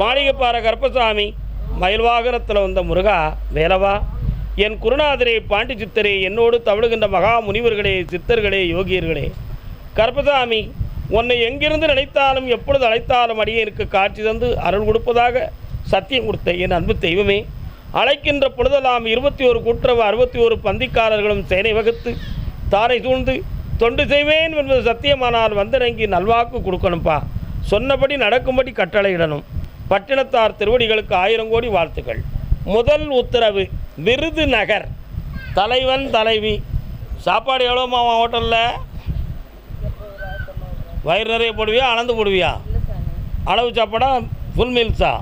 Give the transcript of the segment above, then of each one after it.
மாளிகைப்பாறை கருப்பசாமி மயில்வாகனத்தில் வந்த முருகா வேலவா என் குருநாதரே பாண்டி சித்தரே என்னோடு தவழுகின்ற மகா முனிவர்களே சித்தர்களே யோகியர்களே. கருப்பசாமி உன்னை எங்கிருந்து நினைத்தாலும் எப்பொழுது அழைத்தாலும் அடியேனுக்கு காட்சி தந்து அருள் கொடுப்பதாக சத்தியம் கொடுத்த என் அன்பு தெய்வமே அழைக்கின்ற பொழுதெல்லாம் இருபத்தி ஒரு கூட்டுறவு அறுபத்தி ஒரு பந்திக்காரர்களும் சேனை வகுத்து தாரை சூழ்ந்து தொண்டு செய்வேன் என்பது சத்தியமானால் வந்திறங்கி நல்வாக்கு கொடுக்கணும்ப்பா சொன்னபடி நடக்கும்படி கட்டளையிடணும். பட்டினத்தார் திருவடிகளுக்கு ஆயிரம் கோடி வாழ்த்துக்கள். முதல் உத்தரவு விருதுநகர் தலைவன் தலைவி. சாப்பாடு எவ்வளோமா ஹோட்டலில்? வயிறு நிறைய போடுவியா? அளந்து போடுவியா? அளவு சாப்பாடா? ஃபுல் மீல்ஸா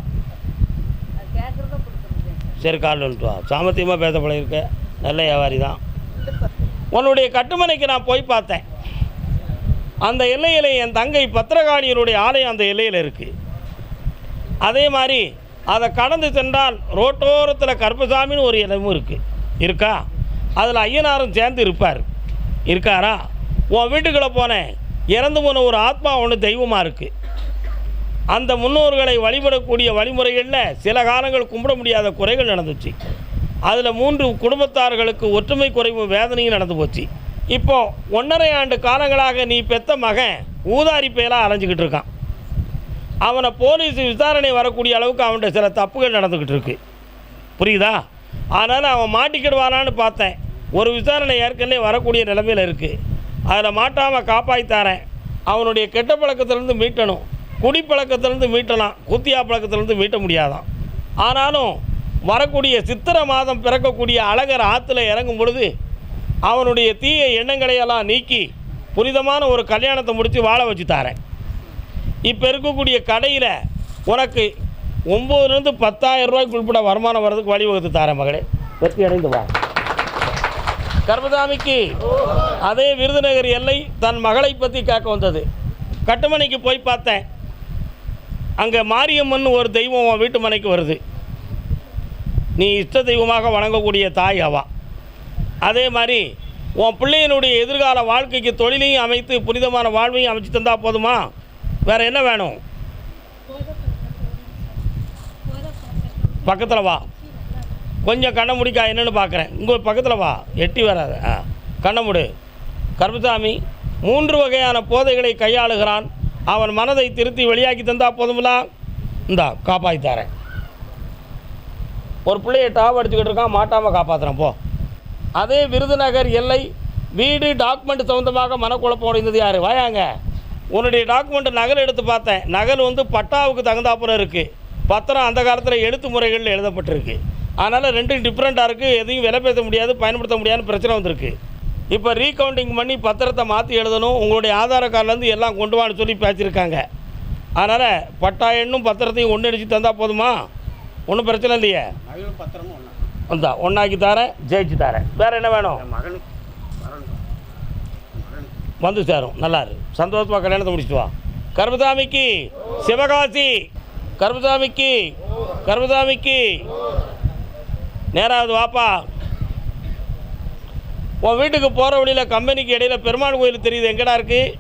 சரி கால் வந்துட்டு வா. சாமர்த்தியமாக பேச பழகிருக்க நல்ல வியாபாரி தான். உன்னுடைய கட்டுமனைக்கு நான் போய் பார்த்தேன். அந்த எல்லையில் என் தங்கை பத்திரகாளியனுடைய ஆலயம் அந்த எல்லையில் இருக்குது அதே மாதிரி அதை கடந்து சென்றால் ரோட்டோரத்தில் கருப்பசாமின்னு ஒரு இடமும் இருக்குது இருக்கா? அதில் ஐயனாரும் சேர்ந்து இருப்பார். இருக்காரா? உன் வீட்டுக்குள்ளே போனேன். இறந்து போன ஒரு ஆத்மா ஒன்று தெய்வமாக இருக்குது அந்த முன்னோர்களை வழிபடக்கூடிய வழிமுறைகளில் சில காலங்கள் கும்பிட முடியாத குறைகள் நடந்துச்சு. அதில் மூன்று குடும்பத்தார்களுக்கு ஒற்றுமை குறைவும் வேதனையும் நடந்து போச்சு. இப்போ ஒன்றரை ஆண்டு காலங்களாக நீ பெத்த மகன் ஊதாரி பேலாக அலைஞ்சிக்கிட்டு இருக்கான். அவனை போலீஸ் விசாரணை வரக்கூடிய அளவுக்கு அவன்கிட்ட சில தப்புகள் நடந்துக்கிட்டு இருக்கு. புரியுதா? அதனால் அவன் மாட்டிக்கிடுவானான்னு பார்த்தேன். ஒரு விசாரணை ஏற்கனவே வரக்கூடிய நிலைமையில் இருக்குது அதில் மாட்டாமல் காப்பாற்றித்தாரேன் அவனுடைய கெட்ட பழக்கத்திலேருந்து மீட்டணும். குடிப்பழக்கத்திலேருந்து மீட்டலாம். குத்தியா பழக்கத்திலேருந்து மீட்ட முடியாதான். ஆனாலும் வரக்கூடிய சித்திரை மாதம் பிறக்கக்கூடிய அழகர் ஆற்றுல இறங்கும் பொழுது அவனுடைய தீய எண்ணங்களையெல்லாம் நீக்கி புனிதமான ஒரு கல்யாணத்தை முடித்து வாழ வச்சு தாரேன். இப்போ இருக்கக்கூடிய கடையில் உனக்கு ஒம்போதுலேருந்து பத்தாயிரம் ரூபாய்க்கு உட்பட வருமானம் வர்றதுக்கு வழிவகுத்து தாரேன் மகளே. வெற்றி அடைந்து வா. கர்மதாமிக்கு அதே விருதுநகர் எல்லை தன் மகளை பற்றி கேட்க வந்தது. கட்டுமனைக்கு போய் பார்த்தேன். அங்கே மாரியம்மன் ஒரு தெய்வம் உன் வீட்டு மனைக்கு வருது. நீ இஷ்ட தெய்வமாக வணங்கக்கூடிய தாய் அவா. அதே மாதிரி உன் பிள்ளையினுடைய எதிர்கால வாழ்க்கைக்கு தொழிலையும் அமைத்து புனிதமான வாழ்வையும் அமைச்சு தந்தால் போதுமா? வேறு என்ன வேணும்? பக்கத்தில் வா. கொஞ்சம் கண்ணை முடிக்கா என்னென்னு பார்க்குறேன் உங்கள் பக்கத்தில் வா. எட்டி வராத. ஆ கண்ணை முடு. கருப்பசாமி மூன்று வகையான போதைகளை கையாளுகிறான். அவன் மனதை திருத்தி வெளியாக்கி தந்தா போதுங்களா இந்தா காப்பாற்றி தரேன். ஒரு பிள்ளையை டாப் அடிச்சுக்கிட்டு இருக்கான் மாட்டாமல் காப்பாற்றுறேன் போ. அதே விருதுநகர் எல்லை வீடு டாக்குமெண்ட் சம்மந்தமாக மனக்குழப்பம் உடைந்தது யார்? வாயாங்க. உன்னுடைய டாக்குமெண்ட் நகல் எடுத்து பார்த்தேன். நகல் வந்து பட்டாவுக்கு தகுந்தாப்புல இருக்குது பத்திரம் அந்த காலத்தில் எழுத்து முறைகளில் எழுதப்பட்டிருக்கு. அதனால் ரெண்டும் டிஃப்ரெண்ட்டாக இருக்குது எதையும் விலை பேச முடியாது பயன்படுத்த முடியாதுன்னு பிரச்சனை வந்திருக்கு. இப்போ ரீகவுண்டிங் பண்ணி பத்திரத்தை மாற்றி எழுதணும். உங்களுடைய ஆதார கார்டுலேருந்து எல்லாம் கொண்டு வான்னு சொல்லி பேசியிருக்காங்க. அதனால் பட்டா எண்ணும் பத்திரத்தையும் ஒன்று அடித்து தந்தால் போதுமா? ஒன்றும் பிரச்சனை இல்லையே? பத்திரமும் ஒன்றா வந்தா ஒன்றாக்கி தரேன் ஜெயிச்சு தரேன். வேறு என்ன வேணும்? மகனுக்கு வந்து சேரும். நல்லாரு. சந்தோஷமாக கல்யாணத்தை முடிச்சுட்டு வா. கருமசாமிக்கு சிவகாசி. கருமசாமிக்கு கருமசாமிக்கு நேராவது வாப்பா. உன் வீட்டுக்கு போகிற வழியில் கம்பெனிக்கு இடையில் பெருமாள் கோயில் தெரியுது. எங்கடா இருக்கு?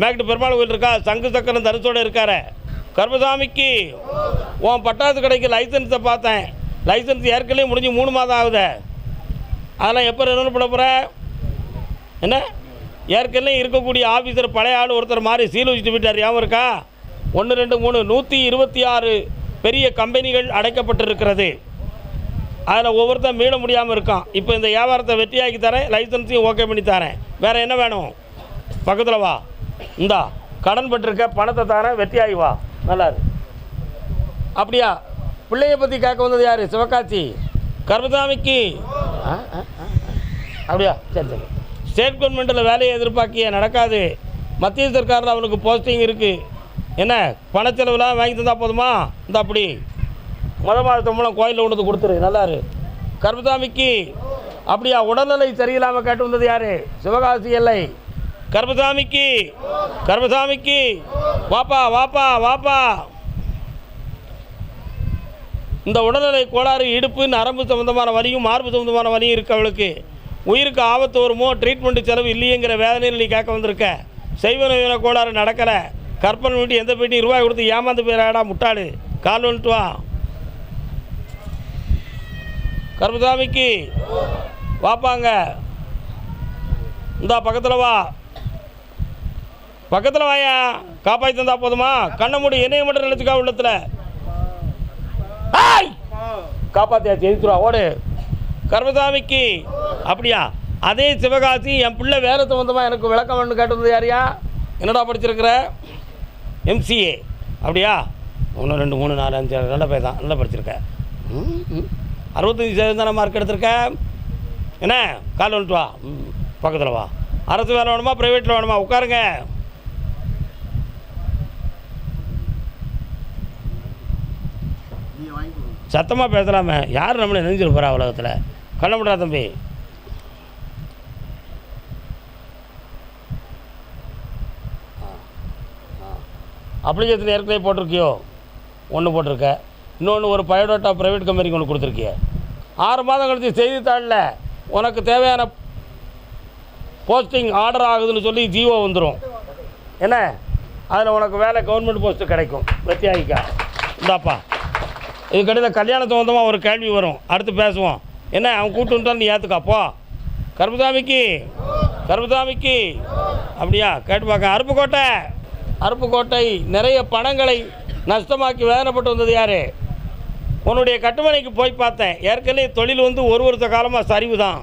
மேக்டு பெருமாள் கோயில் இருக்கா? சங்கு சக்கரம் தரிசோடு இருக்கார. கருமசாமிக்கு உன் பட்டாசு கடைக்கு லைசன்ஸை பார்த்தேன். லைசன்ஸ் ஏற்கனவே முடிஞ்சு மூணு மாதம் ஆகுது. அதெல்லாம் எப்போ ரெனோல் பண்ண போகிற என்ன? ஏற்கனவே இருக்கக்கூடிய ஆஃபீஸர் பழைய ஆள் ஒருத்தர் மாதிரி சீல் வச்சுட்டு விட்டார் ஞாபகம் இருக்கா? ஒன்று ரெண்டு மூணு. நூற்றி இருபத்தி ஆறு பெரிய கம்பெனிகள் அடைக்கப்பட்டிருக்கிறது. அதில் ஒவ்வொருத்தன் மீள முடியாமல் இருக்கான். இப்போ இந்த வியாபாரத்தை வெற்றியாக்கி தரேன் லைசன்ஸையும் ஓகே பண்ணி தரேன். வேறு என்ன வேணும்? பக்கத்தில் வா. இந்தா கடன் பட்டிருக்க பணத்தை தரேன் வெற்றியாகி வா. நல்லா அப்படியா? பிள்ளைய பற்றி கேட்க வந்தது யார்? சிவகாசி. கருமசாமிக்கு. அப்படியா? சரி சரி. ஸ்டேட் கவர்மெண்ட்டில் வேலையை எதிர்பார்க்கிய நடக்காது. மத்திய சர்க்காரில் அவனுக்கு போஸ்டிங் இருக்குது என்ன? பணச்செலவுலாம் வாங்கி தந்தால் போதுமா? இந்த அப்படி. முத மாத மூலம் கோயிலில் கொண்டு வந்து கொடுத்துரு நல்லாரு கர்மசாமிக்கு அப்படியா உடல்நிலை சரியில்லாமல் கேட்டு வந்தது யார்? சிவகாசி எல்லை. கர்பசாமிக்கு கர்மசாமிக்கு. வாப்பா வாப்பா வாப்பா. இந்த உடல்நிலை கோளாறு இடுப்பு நரம்பு சம்மந்தமான வலியும் மார்பு சம்மந்தமான வலியும் இருக்கு அவளுக்கு. உயிருக்கு ஆபத்து வருமோ? ட்ரீட்மெண்ட் செலவு இல்லையேங்கிற வேதனையில் நீ கேட்க வந்திருக்க. செய்வ நோயின கோளாறு நடக்கலை. கற்பனை வீட்டு எந்த பேட்டி ரூபாய் கொடுத்து ஏமாந்து போயிடாடா முட்டாளு. கால் வந்துட்டு வா. கருப்பசாமிக்கு வாப்பாங்க. இந்தா பக்கத்தில் வா. பக்கத்தில் வாயா. காப்பாற்றி தந்தா போதுமா? கண்ணை மூடி என்னைய மட்டும் நினச்சிக்கா உள்ளத்தில். ஆய் காப்பாத்தியாச்சு எதிர்த்துருவா ஓடு. கர்மசாமிக்கு. அப்படியா? அதே சிவகாசி என் பிள்ளை வேறு சம்மந்தமாக எனக்கு விளக்கம் வேணும் கேட்டது யாரையா? என்னடா படிச்சிருக்கிற? எம்சிஏ அப்படியா? ஒன்று ரெண்டு மூணு நாலு அஞ்சு ஆறு நல்ல பேர் தான். நல்லா படிச்சிருக்க. அறுபத்தஞ்சி சதவீதம் தானே மார்க் எடுத்திருக்க? என்ன? கால் வந்துட்டு வா. பக்கத்தில் வா. அரசு வேலை வேணுமா? ப்ரைவேட்டில் வேணுமா? உட்காருங்க. சத்தமாக பேசலாமே. யார் நம்மளை நெஞ்சிரு போகிறா உலகத்தில்? கண்ண தம்பி. அப்ளிகேஷன் ஏற்கனவே போட்டிருக்கியோ? ஒன்று போட்டிருக்க. இன்னொன்று ஒரு பயோடோட்டா ப்ரைவேட் கம்பெனிக்கு ஒன்று கொடுத்துருக்கிய. ஆறு மாதம் கழித்து செய்தித்தாளில் உனக்கு தேவையான போஸ்டிங் ஆர்டர் ஆகுதுன்னு சொல்லி ஜியோ வந்துடும் என்ன? அதில் உனக்கு வேலை கவர்மெண்ட் போஸ்ட்டு கிடைக்கும். வெத்தியாகிக்கா. இந்தாப்பா. இதுக்கடையில் கல்யாண சம்பந்தமாக ஒரு கேள்வி வரும். அடுத்து பேசுவோம். என்ன அவன் கூட்டு வந்துட்டான் நீ ஏற்றுக்காப்போ கருப்புசாமிக்கு கருப்புசாமிக்கு. அப்படியா கேட்டு பார்க்க. அருப்புக்கோட்டை அருப்புக்கோட்டை நிறைய பணங்களை நஷ்டமாக்கி வேதனைப்பட்டு வந்தது யார்? உன்னுடைய கட்டுமனைக்கு போய் பார்த்தேன். ஏற்கனவே தொழில் வந்து ஒரு வருஷ காலமாக சரிவு தான்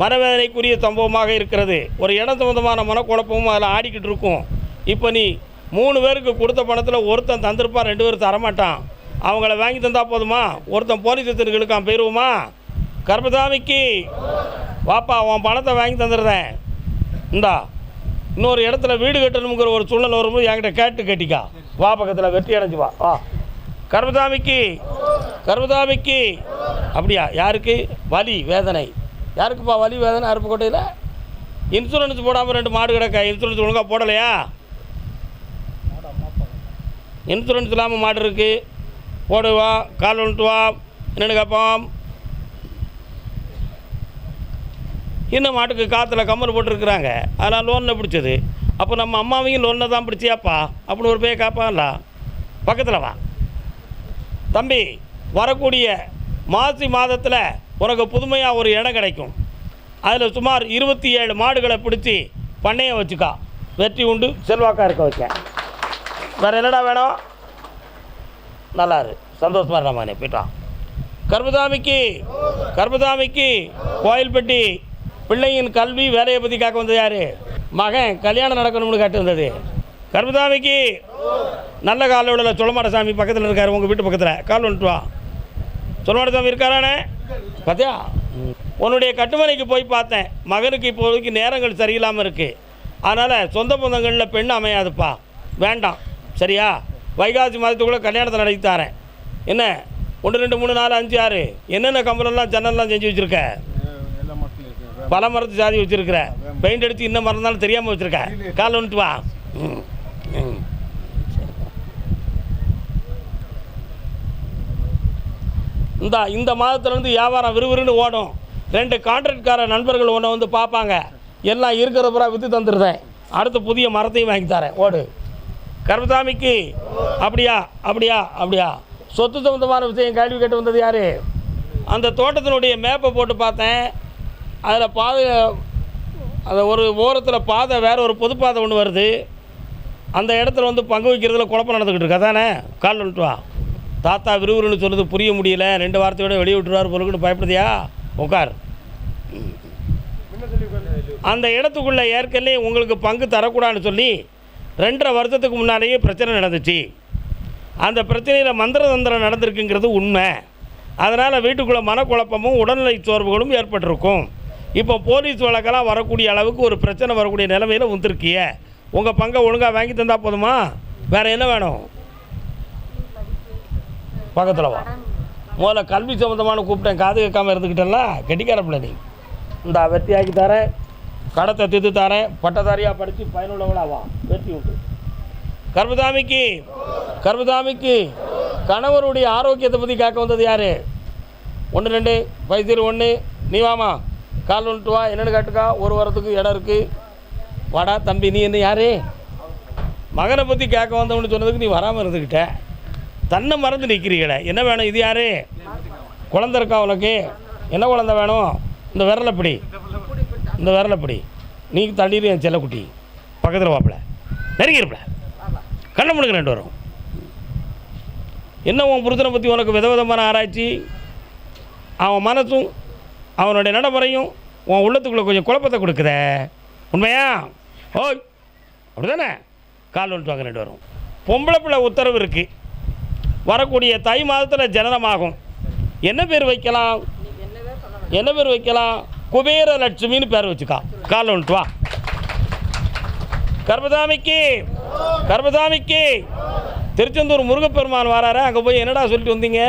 மனவேதனைக்குரிய சம்பவமாக இருக்கிறது. ஒரு இடம் சம்பந்தமான மனக்குழப்பமும் அதில் ஆடிக்கிட்டு இருக்கும். இப்போ நீ மூணு பேருக்கு கொடுத்த பணத்தில் ஒருத்தன் தந்திருப்பான் ரெண்டு பேரும் தரமாட்டான். அவங்கள வாங்கி தந்தால் போதுமா? ஒருத்தன் போலீஸ் ஸ்டேஷனுக்கு இழுக்கான் போயிடுவோமா கர்மசாமிக்கு வாப்பா உன் பணத்தை வாங்கி தந்துடுறேன். இந்தா இன்னொரு இடத்துல வீடு கட்டணுங்கிற ஒரு சூழ்நிலை வரும்போது என்கிட்ட கேட்டு கட்டிக்கா. வா பக்கத்தில் வெற்றி அடைஞ்சு வா. வா. கர்மசாமிக்கு கர்மசாமிக்கு. அப்படியா? யாருக்கு? வலி வேதனை. யாருக்குப்பா வலி வேதனை? அருப்புக்கோட்டையில் இன்சூரன்ஸ் போடாமல் ரெண்டு மாடு கிடக்க? இன்சூரன்ஸ் ஒழுங்காக போடலையா? இன்சூரன்ஸ் இல்லாமல் மாடு இருக்குது போடுவா கால் வந்துட்டு வா. என்னென்னு கேட்போம்? இன்னும் மாட்டுக்கு காற்றுல கம்மல் போட்டிருக்கிறாங்க. அதெல்லாம் லோனில் பிடிச்சது. அப்போ நம்ம அம்மாவையும் லோனில் தான் பிடிச்சியாப்பா? அப்படின்னு ஒரு பேர் கேட்பான்ல பக்கத்தில் வா. தம்பி வரக்கூடிய மாசி மாதத்தில் உனக்கு புதுமையாக ஒரு இடம் கிடைக்கும். அதில் சுமார் இருபத்தி ஏழு மாடுகளை பிடிச்சி பண்ணையை வச்சுக்கா. வெற்றி உண்டு செல்வாக்கா இருக்க வைக்க. வேறு என்னடா வேணும்? நல்லா சந்தோஷமாக சந்தோஷமா இருக்காமானே போயிட்டான் கர்பதாமிக்கு கர்பதாமிக்கு கோயில்பட்டி பிள்ளையின் கல்வி வேலையை பற்றி காக்க வந்தது யார்? மகன் கல்யாணம் நடக்கணும்னு கேட்டு வந்தது. கர்மசாமிக்கு நல்ல காலில் உள்ள சுளமாடசாமி பக்கத்தில் இருக்கார் உங்கள் வீட்டு பக்கத்தில். கால் வந்துட்டு வா. சுளமாடசாமி இருக்காரானே? பார்த்தியா உன்னுடைய கட்டுமனைக்கு போய் பார்த்தேன். மகனுக்கு இப்போதைக்கு நேரங்கள் சரியில்லாமல் இருக்குது அதனால் சொந்த பந்தங்களில் பெண் அமையாதுப்பா. வேண்டாம். சரியா? வைகாசி மாதத்துக்குள்ளே கல்யாணத்தை நடத்தி தரேன். என்ன? ஒன்று ரெண்டு மூணு நாலு அஞ்சு ஆறு. என்னென்ன கம்பளம்லாம் ஜன்னல்லாம் செஞ்சு வச்சுருக்க? பல மரத்து சாதி வச்சுருக்கிற. பெயிண்ட் அடித்து இன்னும் மறந்தாலும் தெரியாமல் வச்சுருக்க. கால் வந்துட்டு வா. ம். ம். இந்த இந்த மாதத்துலேருந்து வியாபாரம் விறுவிறுன்னு ஓடும். ரெண்டு கான்ட்ராக்ட்கார நண்பர்கள் ஒன்று வந்து பார்ப்பாங்க. எல்லாம் இருக்கிற பூரா விற்று தந்துடுறேன் அடுத்து புதிய மரத்தையும் வாங்கி தரேன். ஓடு. கருமசாமிக்கு அப்படியா அப்படியா அப்படியா. சொத்து சம்பந்தமான விஷயம் கேள்வி கேட்டு வந்தது யார்? அந்த தோட்டத்தினுடைய மேப்பை போட்டு பார்த்தேன். அதில் பாதை அந்த ஒரு ஓரத்தில் பாதை வேறு ஒரு பொது பாதை ஒன்று வருது. அந்த இடத்துல வந்து பங்கு வைக்கிறதுல குழப்பம் நடந்துக்கிட்டு இருக்கா. தானே கால் வந்துட்டு வா. தாத்தா விறுவிறுன்னு சொன்னது புரிய முடியல. ரெண்டு வார்த்தையோட வெளியே விட்டுருவார் பொருளுக்குன்னு பயப்படுதியா? உட்கார் அந்த இடத்துக்குள்ளே ஏற்கனவே உங்களுக்கு பங்கு தரக்கூடாதுன்னு சொல்லி ரெண்டரை வருஷத்துக்கு முன்னாலேயே பிரச்சனை நடந்துச்சு. அந்த பிரச்சனையில் மந்திர தந்திரம் நடந்திருக்குங்கிறது உண்மை. அதனால் வீட்டுக்குள்ளே மனக்குழப்பமும் உடல்நிலை சோர்வுகளும் ஏற்பட்டிருக்கும். இப்போ போலீஸ் வழக்கெல்லாம் வரக்கூடிய அளவுக்கு ஒரு பிரச்சனை வரக்கூடிய நிலைமையில் வந்துருக்கிய. உங்கள் பங்கை ஒழுங்காக வாங்கி தந்தால் போதுமா? வேறு என்ன வேணும்? பக்கத்தில் வா. முதல்ல கல்வி சம்மந்தமான கூப்பிட்டேன். காது கேட்காம இருந்துக்கிட்டேன்ல கெட்டிக்கார பிள்ளை நீ. இந்த வெற்றியாக்கி தரேன். கடத்தை தித்து தரேன். பட்டதாரியாக படித்து பயனுள்ளவளாவா வெற்றி உண்டு. கர்மதாமிக்கு கர்மதாமிக்கு கணவருடைய ஆரோக்கியத்தை பற்றி கேட்க வந்தது யார்? ஒன்று ரெண்டு பைசல் ஒன்று நீ வாமா. கால் வந்துட்டு வா என்னென்னு கேட்டுக்கா ஒரு வாரத்துக்கு இடம் இருக்குது வாடா தம்பி நீ என்ன யார்? மகனை பற்றி கேட்க வந்தவனு சொன்னதுக்கு நீ வராமல் இருந்துக்கிட்ட தன்னை மறந்து நிற்கிறீங்களே என்ன வேணும் இது யார்? குழந்த இருக்கா உனக்கு? என்ன குழந்த வேணும்? இந்த விரலை இந்த விரலை நீ தள்ளிடு என் செல்லக்குட்டி. பக்கத்தில் வாப்பில. நெருங்கிருப்பில. கண்ணை முழுக்க ரெண்டு வரும் என்ன உன் புருஷனை பற்றி உனக்கு விதவிதமான ஆராய்ச்சி? அவன் மனசும் அவனுடைய நடைமுறையும் உன் உள்ளத்துக்குள்ளே கொஞ்சம் குழப்பத்தை கொடுக்குத. உண்மையா? ஓய் அப்படிதானே? கால் வந்துட்டு வாங்க ரெண்டு வரும். பொம்பளை பிள்ளை உத்தரவு இருக்குது வரக்கூடிய தை மாதத்தில் ஜனனமாகும். என்ன பேர் வைக்கலாம்? என்ன பேர் வைக்கலாம்? குபேர லட்சுமின்னு பேர் வச்சுக்கா. கால் வந்துட்டு வா. கர்பதாமிக்கு கர்பதாமிக்கு திருச்செந்தூர் முருகப்பெருமான் வராரு அங்கே போய் என்னடா சொல்லிட்டு வந்தீங்க?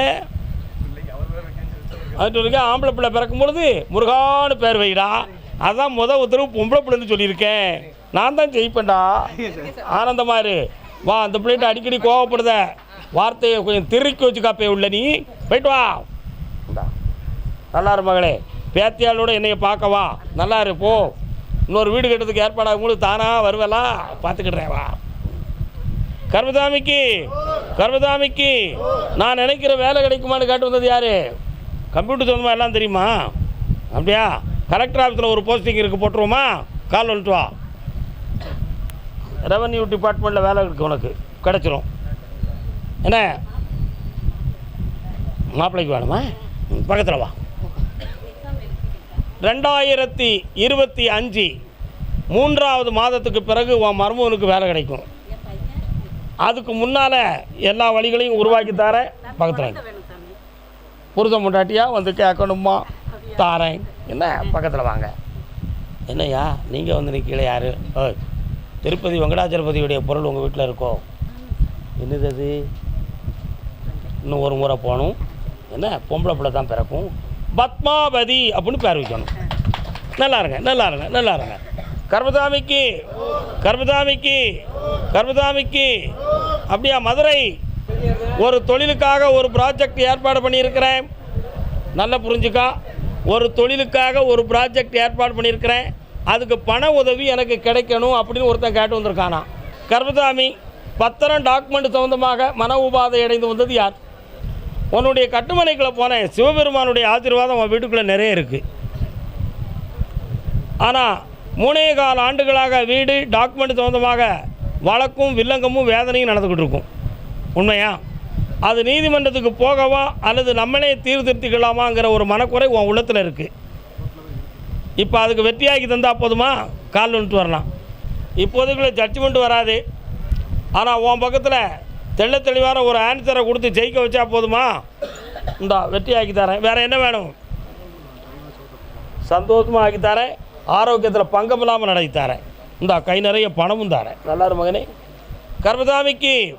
அது ஆம்பளை பிள்ளை பிறக்கும் பொழுது முருகான்னு பேர் வைடா. அதான் முத உத்தரவு பொம்பளை பிள்ளைன்னு சொல்லியிருக்கேன். நான் தான் ஜெயிப்பேன்டா. ஆனந்தமாரு வா அந்த பிள்ளைகிட்ட அடிக்கடி கோவப்படுத. வார்த்தையை கொஞ்சம் திருக்கி வச்சுக்காப்பே உள்ள நீ. போயிட்டு வா. நல்லாரு நல்லா இரு மகளே. பேத்தியாளோட என்னைய பார்க்கவா நல்லா இருப்போ இன்னொரு வீடு கட்டுறதுக்கு ஏற்பாடாகும் போது தானா வருவலா? பார்த்துக்கிடுறேன் வா. கர்மதாமிக்கு கர்மதாமிக்கு நான் நினைக்கிற வேலை கிடைக்குமான்னு கேட்டு வந்தது யாரு? கம்ப்யூட்டர் சொந்தமாக எல்லாம் தெரியுமா? அப்படியா? கலெக்டர் ஆஃபீஸில் ஒரு போஸ்டிங் இருக்குது போட்டுருவோமா? கால் வந்துட்டு வா. ரெவன்யூ டிபார்ட்மெண்ட்டில் வேலை இருக்குது உனக்கு. கிடச்சிரும். என்ன? மாப்பிள்ளைக்கு வேணுமா? பக்கத்தில் வா. ரெண்டாயிரத்தி இருபத்தி அஞ்சு மூன்றாவது மாதத்துக்கு பிறகு உன் மருமகனுக்கு வேலை கிடைக்கும். அதுக்கு முன்னால் எல்லா வழிகளையும் உருவாக்கி தர பக்கத்தில் வாங்க. வேணும் சாமி புருஷன் முண்டாட்டியா வந்து கேட்கணுமா தாரேன். என்ன? பக்கத்தில் வாங்க. என்னய்யா? நீங்கள் வந்து நிற்கல யார்? ஓய் திருப்பதி வெங்கடாச்சலபதியுடைய பொருள் உங்கள் வீட்டில் இருக்கோ? என்னது அது? இன்னும் ஒரு முறை போகணும். என்ன? பொம்பளை பிள்ளை தான் பிறக்கும். பத்மாவதி அப்படின்னு பேர் வைக்கணும். நல்லா இருங்க நல்லா இருங்க நல்லா இருங்க. கர்மதாமிக்கு கர்மதாமிக்கு கர்மதாமிக்கு. அப்படியா மதுரை? ஒரு தொழிலுக்காக ஒரு ப்ராஜெக்ட் ஏற்பாடு பண்ணியிருக்கிறேன். நல்லா புரிஞ்சுக்கா. ஒரு தொழிலுக்காக ஒரு ப்ராஜெக்ட் ஏற்பாடு பண்ணியிருக்கிறேன். அதுக்கு பண உதவி எனக்கு கிடைக்கணும் அப்படின்னு ஒருத்தன் கேட்டு வந்திருக்கானா. கர்மதாமி பத்திரம் டாக்குமெண்ட் சம்மந்தமாக மன உபாதை அடைந்து வந்தது யார்? உன்னுடைய கட்டுமனைக்குள்ளே போனேன் சிவபெருமானுடைய ஆசீர்வாதம் உன் வீட்டுக்குள்ளே நிறைய இருக்குது ஆனால் மூணே கால ஆண்டுகளாக வீடு டாக்குமெண்ட் சம்மந்தமாக வழக்கும் வில்லங்கமும் வேதனையும் நடந்துக்கிட்டு இருக்கும். உண்மையா? அது நீதிமன்றத்துக்கு போகவா அல்லது நம்மளே தீர்திருத்திக்கலாமாங்கிற ஒரு மனக்குறை உன் உள்ளத்தில் இருக்குது இப்போ அதுக்கு வெற்றியாகி தந்தால் போதுமா? கால் வந்துட்டு வரலாம். இப்போதைக்குள்ள ஜட்ஜ்மெண்ட் வராது. ஆனால் உன் பக்கத்தில் தெள்ள தெளிவான ஒரு ஆன்சரை கொடுத்து ஜெயிக்க வச்சா போதுமா? இந்தா வெற்றியாக்கி தரேன். வேறு என்ன வேணும்? சந்தோஷமாக ஆக்கி தரேன். ஆரோக்கியத்தில் பங்கம் இல்லாமல் நடத்தி தரேன். இந்தா கை நிறைய பணமும் தரேன். நல்லாரு மகனே. கர்மசாமிக்கு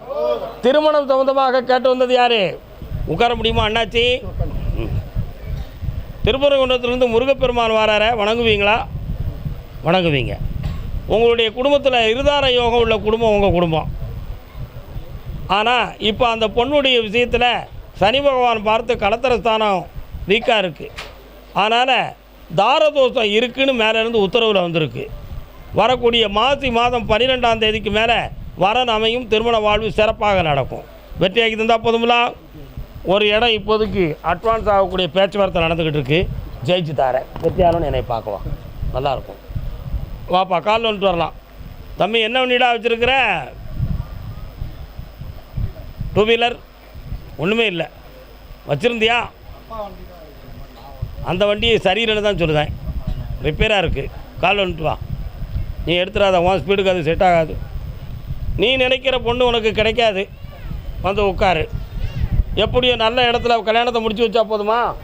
திருமணம் சம்பந்தமாக கேட்டு வந்தது யாரு? உட்கார முடியுமா அண்ணாச்சி? ம். திருப்பரங்குன்றத்திலிருந்து முருகப்பெருமான் வாரார வணங்குவீங்களா? வணங்குவீங்க. உங்களுடைய குடும்பத்தில் இருதார யோகம் உள்ள குடும்பம் உங்கள் குடும்பம். ஆனால் இப்போ அந்த பொண்ணுடைய விஷயத்தில் சனி பகவான் பார்த்து கலத்தரஸ்தானம் வீக்காக இருக்குது அதனால் தாரதோஷம் இருக்குன்னு மேலேருந்து உத்தரவில் வந்திருக்கு. வரக்கூடிய மாசி மாதம் பன்னிரெண்டாம் தேதிக்கு மேலே வரன் அமையும் திருமண வாழ்வு சிறப்பாக நடக்கும். வெற்றியாக்கி தந்தால் போதுமில்லா ஒரு இடம் இப்போதைக்கு அட்வான்ஸ் ஆகக்கூடிய பேச்சுவார்த்தை நடந்துக்கிட்டு இருக்கு. ஜெயிச்சு தாரேன். வெற்றியாளன்னு என்னை பார்க்கலாம். நல்லாயிருக்கும். வாப்பா கால் வந்துட்டு வரலாம். தம்பி என்ன வண்டிடா வச்சுருக்கிற? டூ வீலர் ஒன்றுமே இல்லை. வச்சுருந்தியா? அந்த வண்டி சரியில்லைன்னு தான் சொல்லுதேன். ரிப்பேராக இருக்குது கால் வந்துட்டு வா. நீ எடுத்துடாத உன் ஸ்பீடுக்கு அது செட் ஆகாது. நீ நினைக்கிற பொண்ணு உனக்கு கிடைக்காது. வந்து உட்காரு. எப்படியும் நல்ல இடத்துல கல்யாணத்தை முடிச்சு வச்சா போதுமா?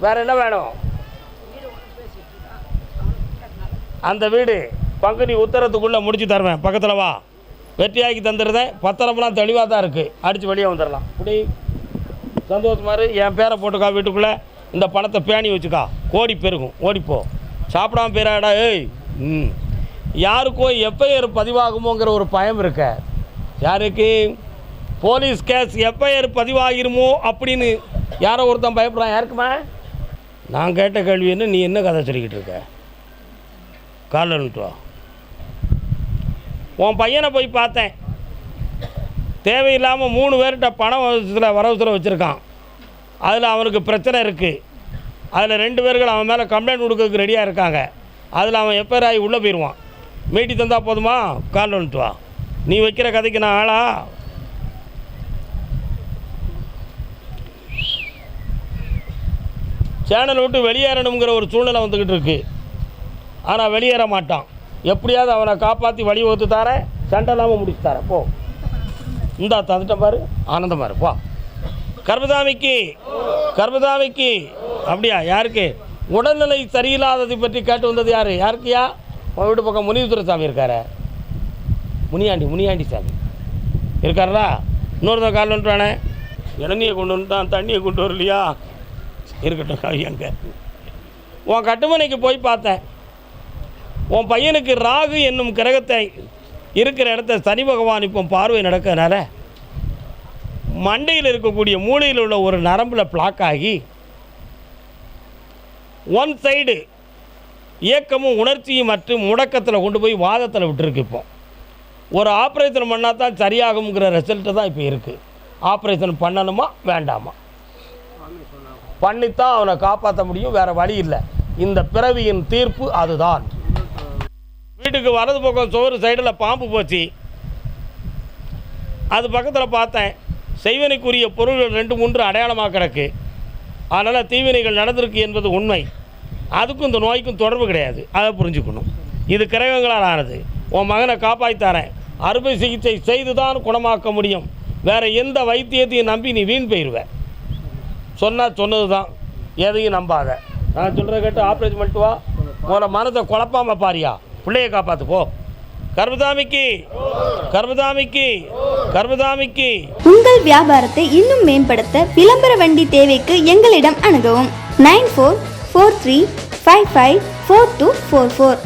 வேறு என்ன வேணும்? அந்த வீடு பங்குனி உத்தரத்துக்குள்ளே முடிச்சு தருவேன். பக்கத்தில் வா. வெற்றியாக்கி தந்துடுறேன் பத்திரம்லாம் தெளிவாக தான் இருக்குது அடித்து வெளியே வந்துடலாம். இப்படி சந்தோஷமா என் பேரை போட்டுக்கா வீட்டுக்குள்ளே. இந்த பணத்தை பேணி வச்சுக்கா. கோடி பெருகும். ஓடிப்போ. சாப்பிடாம போயிடாடா ஏய். ம். யாருக்கோ எஃப்ஐஆர் பதிவாகுமோங்கிற ஒரு பயம் இருக்க. யாருக்கு? போலீஸ் கேஸ் எஃப்ஐஆர் பதிவாகிருமோ அப்படின்னு யாரோ ஒருத்தன் பயப்படுறான். யாருக்குமா? நான் கேட்ட கேள்வி என்ன? நீ என்ன கதை சொல்லிக்கிட்டு இருக்க? காலன்ட்டு உன் பையனை போய் பார்த்தேன். தேவையில்லாமல் மூணு பேர்கிட்ட பணம் வசத்தில் வரவசத்தில் வச்சுருக்கான். அதில் அவனுக்கு பிரச்சனை இருக்குது அதில் ரெண்டு பேர்கள் அவன் மேலே கம்ப்ளைண்ட் கொடுக்கறதுக்கு ரெடியாக இருக்காங்க. அதில் அவன் எப்போ ஆகி உள்ளே போயிடுவான் மீட்டி தந்தால் போதுமா? கால் வந்துட்டு வா. நீ வைக்கிற கதைக்கு நான் ஆளா? சேனல் விட்டு வெளியேறணுங்கிற ஒரு சூழ்நிலை வந்துக்கிட்டு இருக்கு. ஆனால் வெளியேற மாட்டான். எப்படியாவது அவனை காப்பாற்றி வழி வகுத்து தரேன் சண்டை இல்லாமல் முடிச்சு தரேன் போ. இந்தா தந்துட்ட பாரு. ஆனந்தம் இருப்பா கர்பதாமிக்கு கர்மதாமிக்கு கர்மதாமிக்கு அப்படியா? யாருக்கு? உடல்நிலை சரியில்லாததை பற்றி கேட்டு வந்தது யார்? யாருக்குயா? வீட்டு பக்கம் முனிவுத்துறை சாமி இருக்காரு. முனியாண்டி முனியாண்டி சாமி. இருக்காரா இன்னொருத்தன் கால் வந்துட்டானே? இளநியை கொண்டு வந்துட்டான் தண்ணியை கொண்டு வரலையா? இருக்கட்டும் எங்க உன் கட்டுமனைக்கு போய் பார்த்தேன். உன் பையனுக்கு ராகு என்னும் கிரகத்தை இருக்கிற இடத்த சனி பகவான் இப்போ பார்வை நடக்கிறதுனால மண்டையில் இருக்கக்கூடிய மூளையில் உள்ள ஒரு நரம்பில் பிளாக் ஆகி ஒன் சைடு இயக்கமும் உணர்ச்சியும் மற்றும் முடக்கத்தில் கொண்டு போய் வாதத்தில் விட்டுருக்கு இப்போ. ஒரு ஆப்ரேஷன் பண்ணால் தான் சரியாகுங்கிற ரிசல்ட்டு தான் இப்போ இருக்குது ஆப்ரேஷன் பண்ணணுமா? வேண்டாமா? பண்ணித்தான் அவனை காப்பாற்ற முடியும் வேறு வழி இல்லை. இந்த பிறவியின் தீர்ப்பு அதுதான். வீட்டுக்கு வலது பக்கம் சோறு சைடில் பாம்பு போச்சு. அது பக்கத்தில் பார்த்தேன். செய்வனைக்குரிய பொருள்கள் ரெண்டு மூன்று அடையாளமாக கிடக்கு. அதனால் தீவினைகள் நடந்திருக்கு என்பது உண்மை. அதுக்கும் இந்த நோய்க்கும் தொடர்பு கிடையாது. அதை புரிஞ்சுக்கணும். இது கிரகங்களால் ஆனது. உன் மகனை காப்பாற்றித்தாரேன் அறுவை சிகிச்சை செய்து தான் குணமாக்க முடியும். வேறு எந்த வைத்தியத்தையும் நம்பி நீ வீண் போயிடுவேன் சொன்னால் சொன்னது தான் எதையும் நம்பாத. நான் சொல்கிறத கேட்டு ஆப்ரேஷன் பண்ணிட்டு வா. உன மனதை குழப்பாம பாரியா. பிள்ளையை காப்பாற்று போ. கர்மதாமிக்கு கர்மதாமிக்கு கர்மதாமிக்கு உங்கள் வியாபாரத்தை இன்னும் மேம்படுத்த விளம்பர வண்டி தேவைக்கு எங்களிடம் அணுகவும். Nine four four three five five four two four four